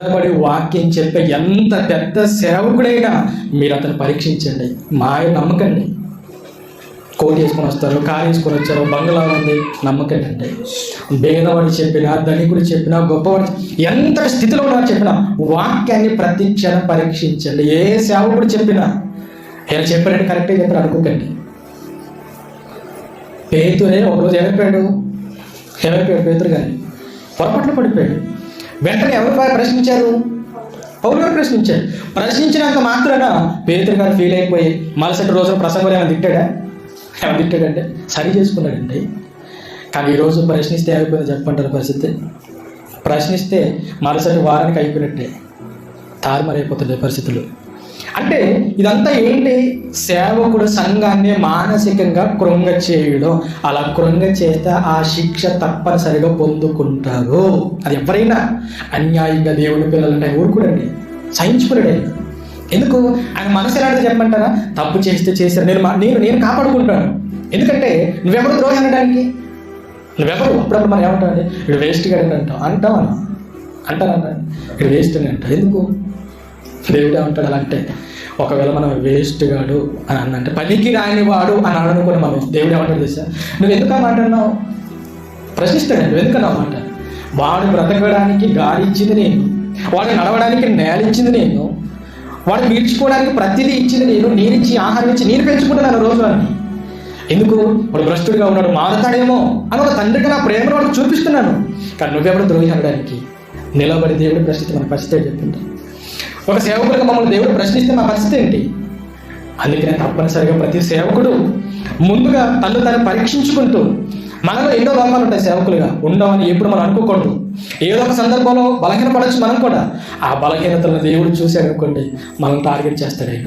పడి వాక్యం చెప్పే ఎంత పెద్ద సేవకుడైనా మీరు అతను పరీక్షించండి. మాయ నమ్మకండి. కోట్ వేసుకొని వస్తారు కారు వేసుకొని వచ్చారు బంగ్లా ఉంది నమ్మకండి అంటే. భేదవాడు చెప్పినా ధనికుడు చెప్పినా గొప్పవాడు ఎంత స్థితిలో ఉన్నా చెప్పినా వాక్యాన్ని ప్రతి క్షణం పరీక్షించండి. ఏ సేవకుడు చెప్పినా ఆయన చెప్పారంటే కరెక్టే చెప్పారు అనుకోకండి. పేతురే ఒకరోజు ఏమైపోయాడు? ఏమైపోయాడు పేతురు కానీ పొరపాట్లు పడిపోయాడు. వెంటనే ఎవరు ప్రశ్నించారు? పౌరులు గారు ప్రశ్నించాడు ప్రశ్నించినంత మాత్రాన పేతురు గారు ఫీల్ అయిపోయి మరుసటి రోజున ప్రసంగం ఏమైనా తిట్టాడా? ఏమైనా తిట్టాడంటే సరి చేసుకున్నాడండి. కానీ ఈరోజు ప్రశ్నిస్తే అయిపోయింది చెప్పంటారు పరిస్థితి. ప్రశ్నిస్తే మరుసటి వారానికి అయిపోయినట్టే. తారుమారైపోతుండే పరిస్థితులు. అంటే ఇదంతా ఏంటి? సేవకుడు సంఘాన్ని మానసికంగా కృంగ చేయడం. అలా కృంగ చేత ఆ శిక్ష తప్పనిసరిగా పొందుకుంటారు అది ఎవరైనా అన్యాయంగా దేవుని పిల్లలంటే ఊరుకుడండి. సహించుకున్నాడు ఆయన. ఎందుకు? ఆయన మనసు ఎలాంటి చెప్పమంటారా? తప్పు చేస్తే చేశారు నేను నేను నేను కాపాడుకుంటాను. ఎందుకంటే నువ్వెవరు ద్రోహి అనడానికి? నువ్వెవరు? అప్పుడప్పుడు మనం ఏమంటావు ఇప్పుడు వేస్ట్గా అంటాం. అంటాం అన్న. అంటారంట ఇక్కడ వేస్ట్ అని అంటారు ఎందుకు? దేవుడే ఉంటాడు అలా అంటే ఒకవేళ మనం వేస్ట్ గాడు అని అన్నంటే పనికి రాని వాడు అని అనుకుని మనం దేవుడు ఏమంటాడు తెలుసా? నువ్వు ఎందుకు ఆ ప్రశ్నిస్తాను ప్రశ్నిస్తాడు నువ్వు ఎందుకు మాట? వాడు బ్రతకడానికి గాలి ఇచ్చింది నేను. వాడు నడవడానికి నేల ఇచ్చింది నేను. వాడు పీల్చుకోవడానికి ప్రతిదీ ఇచ్చింది నేను. నేను ఇచ్చి ఆహారం ఇచ్చి నేను పెంచుకుంటున్నాను రోజు అని ఎందుకు? వాడు భ్రష్టుడిగా ఉన్నాడు మారతాడేమో అని ఒక తండ్రికి నా ప్రేమను వాడు చూపిస్తున్నాను. కానీ నువ్వెప్పుడు ద్రోహి అనడానికి నిలబడి దేవుడు ప్రశ్నించి మన పరిస్థితి చెప్తుంటా ఒక సేవకుడిగా మమ్మల్ని దేవుడు ప్రశ్నిస్తే మా పరిస్థితి ఏంటి? అందుకనే తప్పనిసరిగా ప్రతి సేవకుడు ముందుగా తను తను పరీక్షించుకుంటూ మనలో ఎన్నో లోపాలు ఉంటాయి సేవకులుగా. ఉండవని ఎప్పుడు మనం అనుకోకూడదు. ఏదో ఒక సందర్భంలో బలహీన పడవచ్చు మనం కూడా. ఆ బలహీనతలను దేవుడు చూశాడు అనుకోండి మనం టార్గెట్ చేస్తాడు ఆయన.